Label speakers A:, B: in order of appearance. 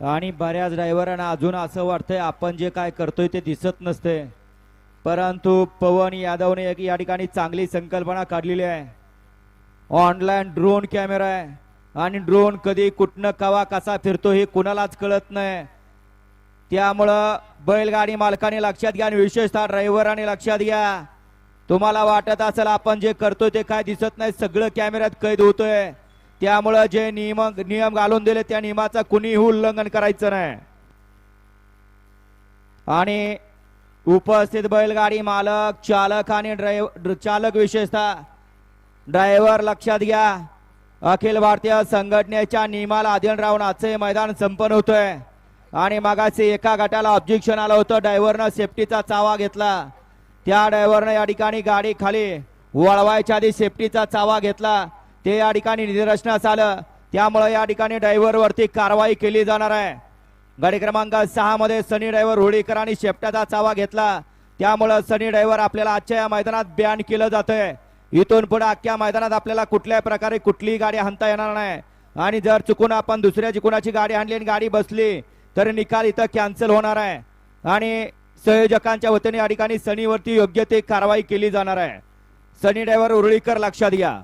A: आणि बऱ्याच ड्रायव्हरांना अजून असं वाटतंय आपण जे काय करतोय ते दिसत नसते. परंतु पवन यादवने या ठिकाणी चांगली संकल्पना काढलेली आहे. ऑनलाईन ड्रोन कॅमेरा आहे. आणि ड्रोन कधी कुठनं कवा कसा फिरतो हे कुणालाच कळत नाही. त्यामुळं बैलगाडी मालकाने लक्षात घ्या आणि विशेषतः ड्रायव्हराने लक्षात घ्या. तुम्हाला वाटत असेल आपण जे करतोय ते काय दिसत नाही सगळं कॅमेऱ्यात कैद होतोय. त्यामुळं जे नियम नियम घालून दिले त्या नियमाचं कुणीही उल्लंघन करायचं नाही. आणि उपस्थित बैलगाडी मालक चालक आणि ड्रायव्हर चालक विशेषतः ड्रायव्हर लक्षात घ्या. अखिल भारतीय संघटनेच्या नियमाला अधीन राहून आजचे मैदान संपन्न होतोय. आणि मगाशी एका गटाला ऑब्जेक्शन आलं होतं. ड्रायव्हरनं सेफ्टीचा चावा घेतला. त्या ड्रायव्हरनं या ठिकाणी गाडी खाली वळवायच्या आधी सेफ्टीचा चावा घेतला. ते या ठिकाणी निदर्शनास आलं. त्यामुळे या ठिकाणी ड्रायव्हर वरती कारवाई केली जाणार आहे. गाडी क्रमांक सहा मध्ये सनी ड्रायव्हर होळीकरांनी शेपट्याचा चावा घेतला. त्यामुळं सनी ड्रायव्हर आपल्याला आजच्या या मैदानात बॅन केलं जातंय. इथून पुढे अख्ख्या मैदानात आपल्याला कुठल्याही प्रकारे कुठलीही गाडी हाणता येणार नाही. आणि जर चुकून आपण दुसऱ्याची कुणाची गाडी आणली आणि गाडी बसली तर निकाल इथं कॅन्सल होणार आहे. आणि संयोजकांच्या वतीने या ठिकाणी सनीवरती योग्य ते कारवाई केली जाणार आहे. सनी ड्रायव्हर उरळीकर लक्षात घ्या.